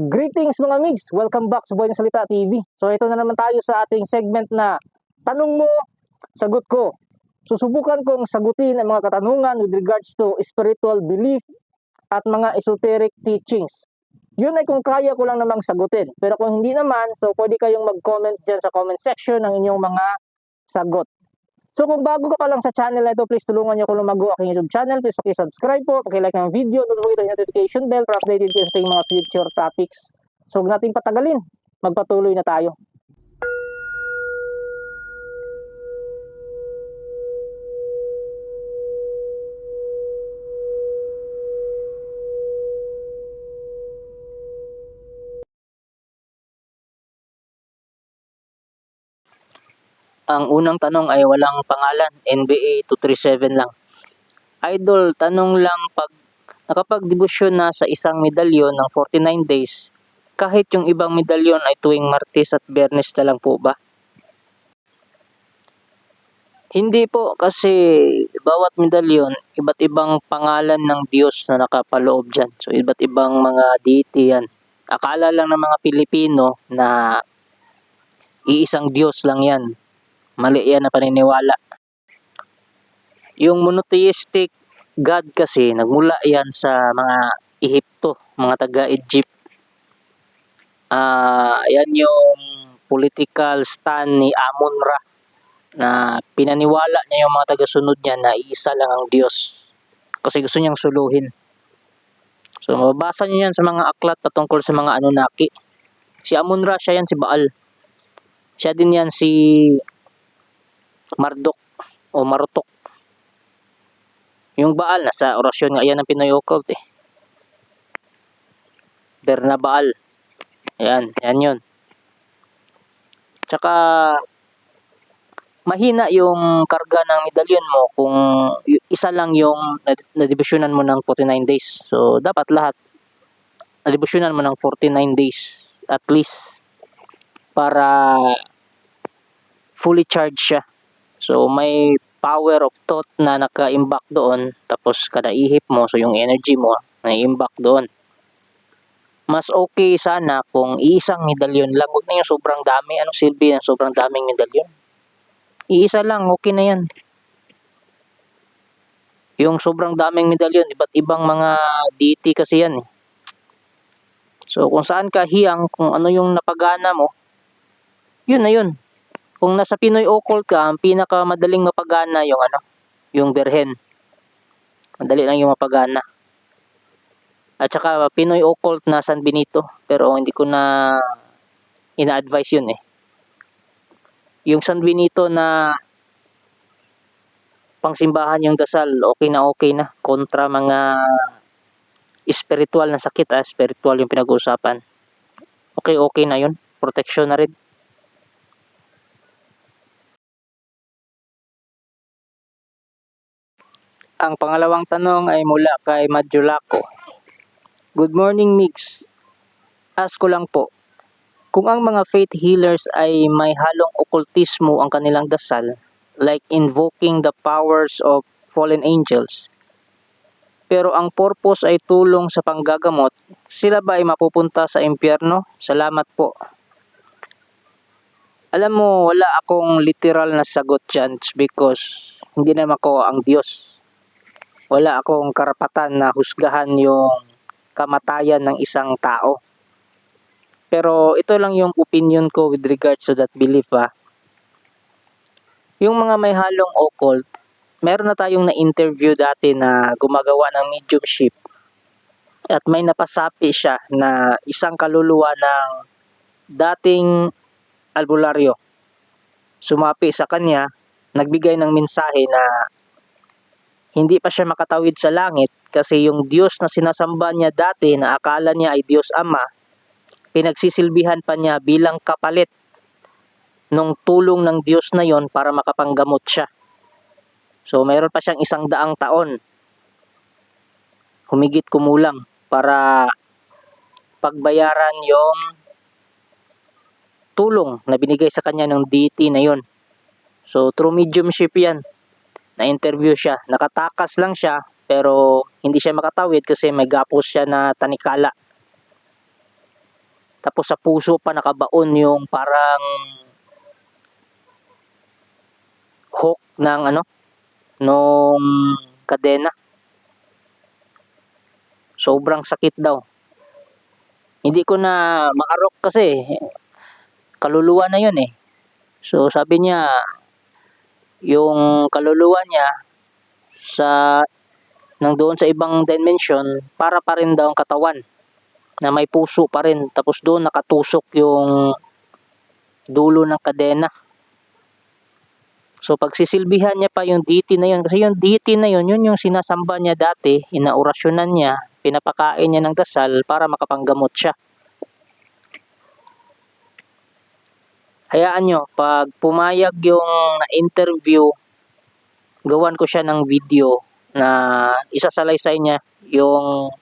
Greetings mga migs! Welcome back sa Buhay ng Salita TV. So ito na naman tayo sa ating segment na Tanong mo, sagot ko. Susubukan kong sagutin ang mga katanungan with regards to spiritual belief at mga esoteric teachings. Yun ay kung kaya ko lang namang sagutin. Pero kung hindi naman, so pwede kayong mag-comment dyan sa comment section ng inyong mga sagot. So kung bago ka pa lang sa channel na ito, please tulungan niyo ako lumago aking YouTube channel. Please paki-subscribe po, paki-like ng video, notify yung notification bell para updated kayo sa mga future topics. So huwag nating patagalin, magpatuloy na tayo. Ang unang tanong ay walang pangalan, NBA 237 lang. Idol, tanong lang pag nakapag-debosyon na sa isang medalyon ng 49 days, kahit yung ibang medalyon ay tuwing Martes at Biyernes na lang po ba? Hindi po kasi bawat medalyon, iba't ibang pangalan ng Diyos na nakapaloob dyan. So iba't ibang mga deity yan. Akala lang ng mga Pilipino na iisang Diyos lang yan. Mali yan na paniniwala. Yung monotheistic God kasi, nagmula yan sa mga Ehipto, mga taga-Egypt. Ah, yan yung political stand ni Amon-Ra na pinaniwala niya yung mga taga-sunod niya na iisa lang ang Diyos. Kasi gusto niyang suluhin. So, mababasa niyo yan sa mga aklat patungkol sa mga Anunnaki. Si Amon-Ra, siya yan si Baal. Siya din yan si Marduk o Marutok. Yung Baal, nasa orasyon nga yan ng Pinoy occult eh. Bernabaal. Ayan, yan yun. Tsaka, mahina yung karga ng medalyon mo kung isa lang yung nad- nadibisyonan mo ng 49 days. So, dapat lahat nadibisyonan mo ng 49 days at least para fully charged siya. So, may power of thought na naka-imbak doon tapos kada ihip mo, so yung energy mo na-imbak doon. Mas okay sana kung isang medalyon lang. Huwag na yung sobrang dami. Anong silbi ng sobrang daming medalyon? Iisa lang, okay na yan. Yung sobrang daming medalyon, iba't ibang mga deity kasi yan eh. So, kung saan ka hiyang, kung ano yung napagana mo, yun na yun. Kung nasa Pinoy occult ka, ang pinakamadaling mapagana yung ano, yung berhen. Madali lang yung mapagana. At saka Pinoy occult na San Benito, pero hindi ko na ina-advise yun eh. Yung San Benito na pangsimbahan yung dasal, okay na okay na. Kontra mga spiritual na sakit, ah, spiritual yung pinag-uusapan. Okay, okay na yun. Protection na rin. Ang pangalawang tanong ay mula kay Madjulaco. Good morning, Mix. Ask ko lang po, kung ang mga faith healers ay may halong okultismo ang kanilang dasal, like invoking the powers of fallen angels, pero ang purpose ay tulong sa panggagamot, sila ba ay mapupunta sa impyerno? Salamat po. Alam mo, wala akong literal na sagot dyan because hindi naman ako ang Diyos. Wala akong karapatan na husgahan yung kamatayan ng isang tao. Pero ito lang yung opinion ko with regards to that belief ha. Yung mga may halong occult, meron na tayong na-interview dati na gumagawa ng mediumship at may napasapi siya na isang kaluluwa ng dating albularyo. Sumapi sa kanya, nagbigay ng mensahe na hindi pa siya makatawid sa langit kasi yung Diyos na sinasamba niya dati na akala niya ay Diyos Ama, pinagsisilbihan pa niya bilang kapalit nung tulong ng Diyos na yon para makapanggamot siya. So mayroon pa siyang isang daang taon. Humigit kumulang para pagbayaran yung tulong na binigay sa kanya ng deity na yon. So through mediumship yan na-interview siya. Nakatakas lang siya, pero hindi siya makatawid kasi may gapos siya na tanikala. Tapos sa puso pa nakabaon yung parang hook ng ano, nung kadena. Sobrang sakit daw. Hindi ko na makarok kasi kaluluwa na yun eh. So sabi niya yung kaluluwa niya sa nang doon sa ibang dimension para pa rin daw ang katawan na may puso pa rin. Tapos doon nakatusok yung dulo ng kadena. So pagsisilbihan niya pa yung deity na yun kasi yung deity na yun yun yung sinasamba niya dati inaorasyonan niya pinapakain niya ng dasal para makapanggamot siya hayaan nyo pag pumayag yung na-interview gawan ko siya ng video na isasalaysay niya yung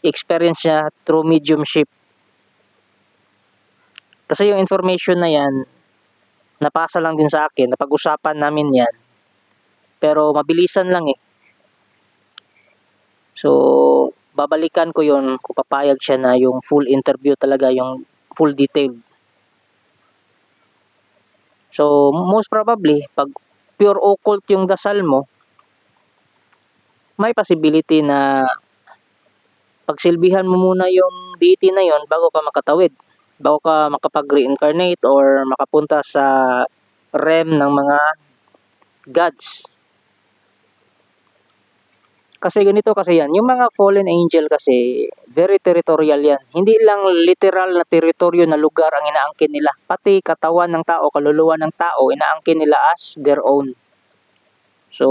experience niya through mediumship. Kasi yung information na yan, napasa lang din sa akin, napag-usapan namin yan. Pero mabilisan lang eh. So, babalikan ko yon kung papayag siya na yung full interview talaga, yung full detail. So, most probably, pag pure occult yung dasal mo, may possibility na pagsilbihan mo muna yung deity na yon bago ka makatawid. Bago ka makapag-reincarnate or makapunta sa realm ng mga gods. Kasi ganito kasi yan, yung mga fallen angel kasi, very territorial yan. Hindi lang literal na teritoryo na lugar ang inaangkin nila. Pati katawan ng tao, kaluluwa ng tao, inaangkin nila as their own. So,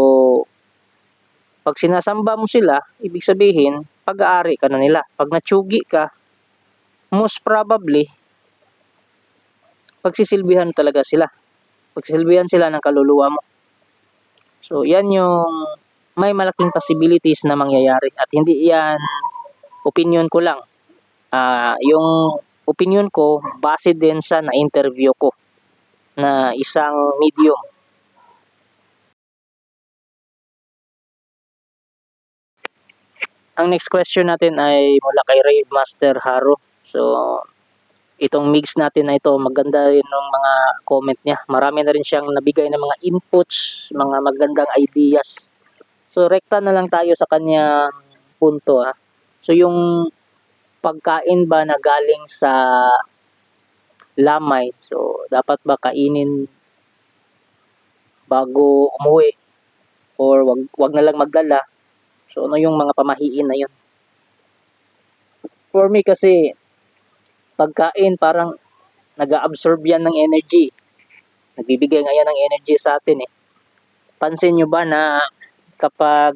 pag sinasamba mo sila, ibig sabihin, pag-aari ka na nila. Pag natsugi ka, most probably, pagsisilbihan talaga sila. Pagsisilbihan sila ng kaluluwa mo. So, yan yung may malaking possibilities na mangyayari. At hindi yan opinion ko lang. Uh, yung opinion ko, base din sa na-interview ko na isang medium Ang next question natin ay mula kay Rave Master Haro. So, itong mix natin na ito, maganda rin ng mga comment niya. Marami na rin siyang nabigay ng mga inputs, mga magandang ideas. So, rekta na lang tayo sa kanyang punto. Ha? So, yung pagkain ba na galing sa lamay, so, dapat ba kainin bago umuwi? Or wag, wag na lang magdala So, ano yung mga pamahiin na yun? For me kasi, pagkain parang nag-absorb yan ng energy. Nagbibigay nga yan ng energy sa atin eh. Pansin nyo ba na kapag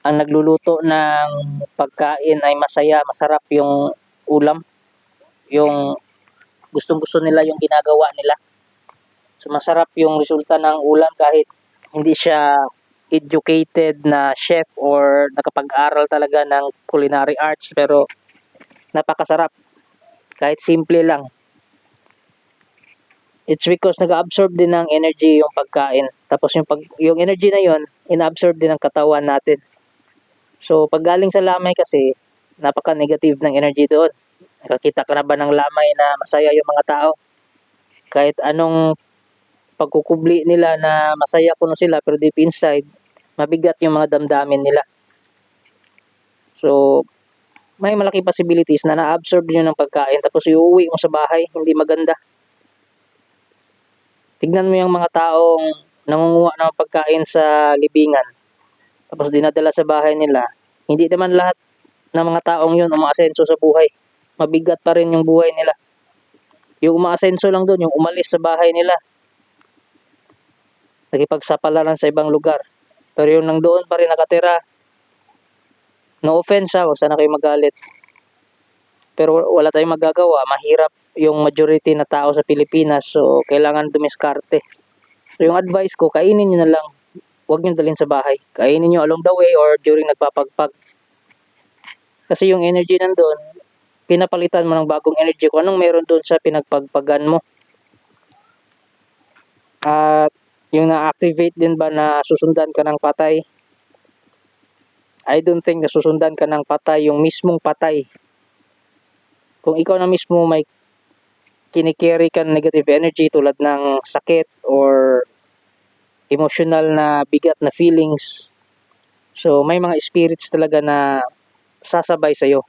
ang nagluluto ng pagkain ay masaya, masarap yung ulam, yung gustong-gusto nila yung ginagawa nila. So masarap yung resulta ng ulam kahit hindi siya educated na chef or nakapag-aral talaga ng culinary arts pero napakasarap. Kahit simple lang. It's because nag-absorb din ng energy yung pagkain tapos yung pag yung energy na yon inabsorb din ng katawan natin so pag galing sa lamay kasi napaka negative ng energy doon nakakita ka na ba ng lamay na masaya yung mga tao kahit anong pagkukubli nila na masaya kuno sila pero deep inside mabigat yung mga damdamin nila. So, may malaki possibilities na na-absorb nyo ng pagkain tapos iuwi mo sa bahay, hindi maganda. Tignan mo yung mga taong nangunguha ng pagkain sa libingan tapos dinadala sa bahay nila. Hindi naman lahat ng mga taong yun umaasenso sa buhay. Mabigat pa rin yung buhay nila. Yung umaasenso lang doon, yung umalis sa bahay nila. Nakipagsapalaran sa ibang lugar. Pero yung nang doon pa rin nakatira, no offense ha, huwag sana kayo magalit. Pero wala tayong magagawa, mahirap yung majority na tao sa Pilipinas, so kailangan dumiskarte. So yung advice ko, kainin nyo na lang, huwag nyo dalhin sa bahay. Kainin nyo along the way or during nagpapagpag. Kasi yung energy nandun, pinapalitan mo ng bagong energy kung anong meron doon sa pinagpagpagan mo. At yung na-activate din ba na susundan ka ng patay? I don't think na susundan ka ng patay, yung mismong patay. kung ikaw na mismo may kinikerry ka ng negative energy tulad ng sakit or emotional na bigat na feelings. So, may mga spirits talaga na sasabay sa'yo.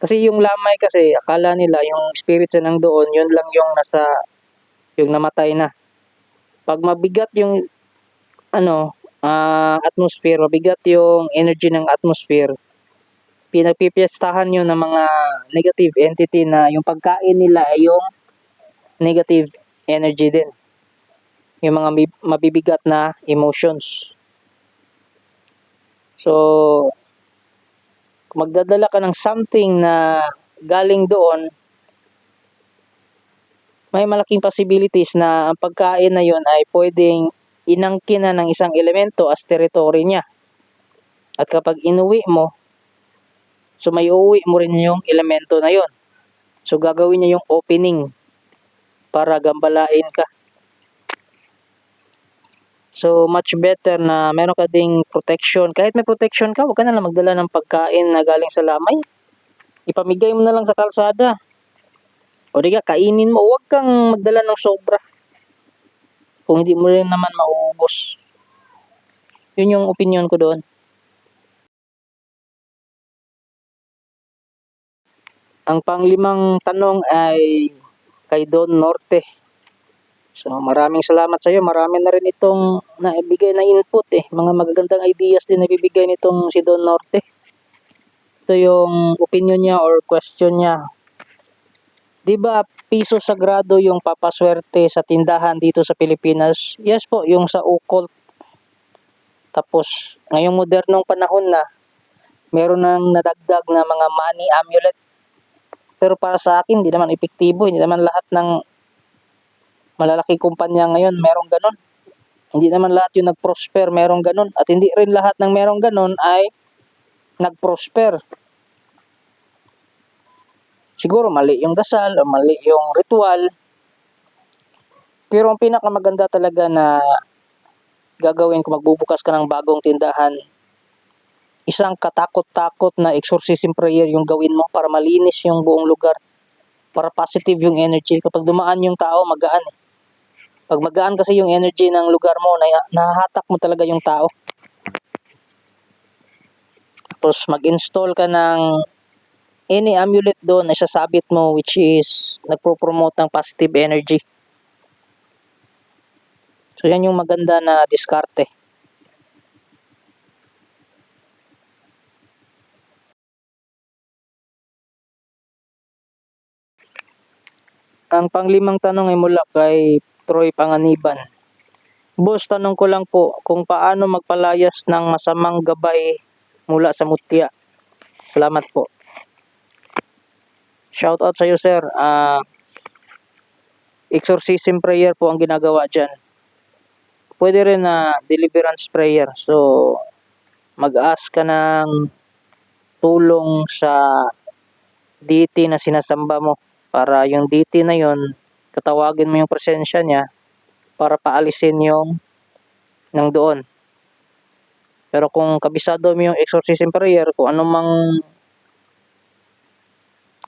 Kasi yung lamay kasi, akala nila yung spirits na nandoon, yun lang yung nasa, yung namatay na. Pag mabigat yung, ano, ah, atmosphere, mabigat yung energy ng atmosphere, pinagpipiestahan yun ng mga negative entity na yung pagkain nila ay yung negative energy din. Yung mga mabibigat na emotions. So, magdadala ka ng something na galing doon, may malaking possibilities na ang pagkain na yon ay pwedeng inangkin na ng isang elemento as territory niya. At kapag inuwi mo, so may uuwi mo rin yung elemento na yon. So gagawin niya yung opening para gambalain ka. So much better na meron ka ding protection. Kahit may protection ka, huwag ka na lang magdala ng pagkain na galing sa lamay. Ipamigay mo na lang sa kalsada. O di ka, kainin mo. Huwag kang magdala ng sobra. Kung hindi mo rin naman mauubos. Yun yung opinion ko doon. Ang panglimang tanong ay kay Don Norte. So maraming salamat sa iyo. Marami na rin itong naibigay na input eh. Mga magagandang ideas din nabibigay nitong si Don Norte. Ito yung opinion niya or question niya. 'Di ba piso sagrado yung papaswerte sa tindahan dito sa Pilipinas? Yes po, yung sa occult. Tapos ngayong modernong panahon na meron nang nadagdag na mga money amulet. Pero para sa akin, hindi naman epektibo. Hindi naman lahat ng malalaking kumpanya ngayon merong ganon. Hindi naman lahat yung nag-prosper merong ganon. At hindi rin lahat ng merong ganon ay nag-prosper. Siguro mali yung dasal o mali yung ritual. Pero ang pinakamaganda talaga na gagawin kung magbubukas ka ng bagong tindahan, isang katakot-takot na exorcism prayer yung gawin mo para malinis yung buong lugar. Para positive yung energy. Kapag dumaan yung tao, magaan eh. Pag magaan kasi yung energy ng lugar mo, na, nahahatak mo talaga yung tao. Tapos mag-install ka ng any amulet doon na sasabit mo which is nagpo-promote ng positive energy. So yan yung maganda na diskarte. Ang panglimang tanong ay mula kay Troy Panganiban. Boss, tanong ko lang po kung paano magpalayas ng masamang gabay mula sa mutya. Salamat po. Shout out sa iyo, sir. Ah, exorcism prayer po ang ginagawa dyan. Pwede rin na deliverance prayer. So, mag-ask ka ng tulong sa deity na sinasamba mo para yung deity na yon tatawagin mo yung presensya niya para paalisin yung nang doon. Pero kung kabisado mo yung exorcism prayer, kung ano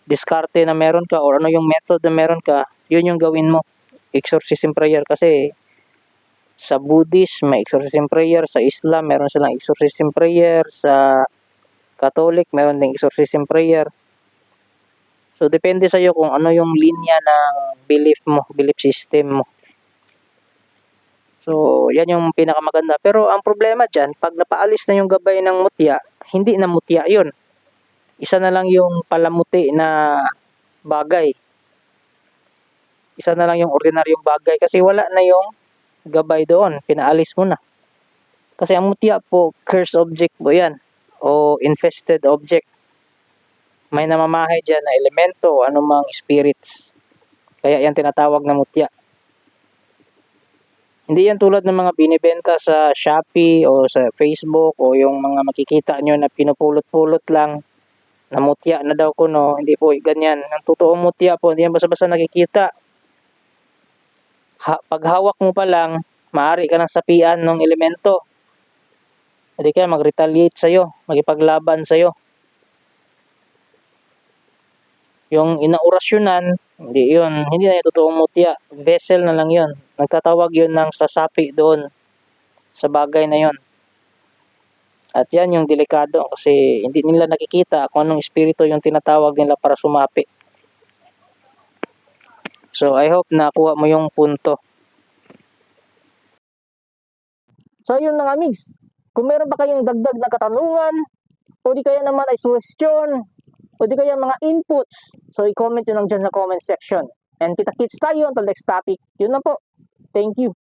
diskarte na meron ka or ano yung method na meron ka, yun yung gawin mo. Exorcism prayer kasi sa Buddhist may exorcism prayer, sa Islam meron silang exorcism prayer, sa Catholic meron ding exorcism prayer. So, depende sa iyo kung ano yung linya ng belief mo, belief system mo. So, yan yung pinakamaganda. Pero ang problema dyan, pag napaalis na yung gabay ng mutya, hindi na mutya yun. Isa na lang yung palamuti na bagay. Isa na lang yung ordinaryong bagay kasi wala na yung gabay doon. Pinaalis mo na. Kasi ang mutya po, cursed object po yan o infested object may namamahay dyan na elemento o anumang spirits. Kaya yan tinatawag na mutya. Hindi yan tulad ng mga binibenta sa Shopee o sa Facebook o yung mga makikita nyo na pinupulot-pulot lang na mutya na daw kuno. Hindi po ganyan. Ang totoong mutya po, hindi yan basta-basta nakikita. Ha, pag hawak mo pa lang, maaari ka ng sapian ng elemento. Hindi kaya mag-retaliate sa'yo, magipaglaban sa'yo. Yung inaorasyonan, hindi yun, hindi na totoong mutya. Vessel na lang yun. Nagtatawag yun ng sasapi doon sa bagay na yun. At yan yung delikado kasi hindi nila nakikita kung anong espiritu yung tinatawag nila para sumapi. So I hope nakuha mo yung punto. So yun mga migs, kung meron pa kayong dagdag na katanungan, o di kaya naman ay suggestion, o di kaya mga inputs, so i-comment nyo lang dyan sa comment section. And kita kits tayo until next topic. Yun na po. Thank you.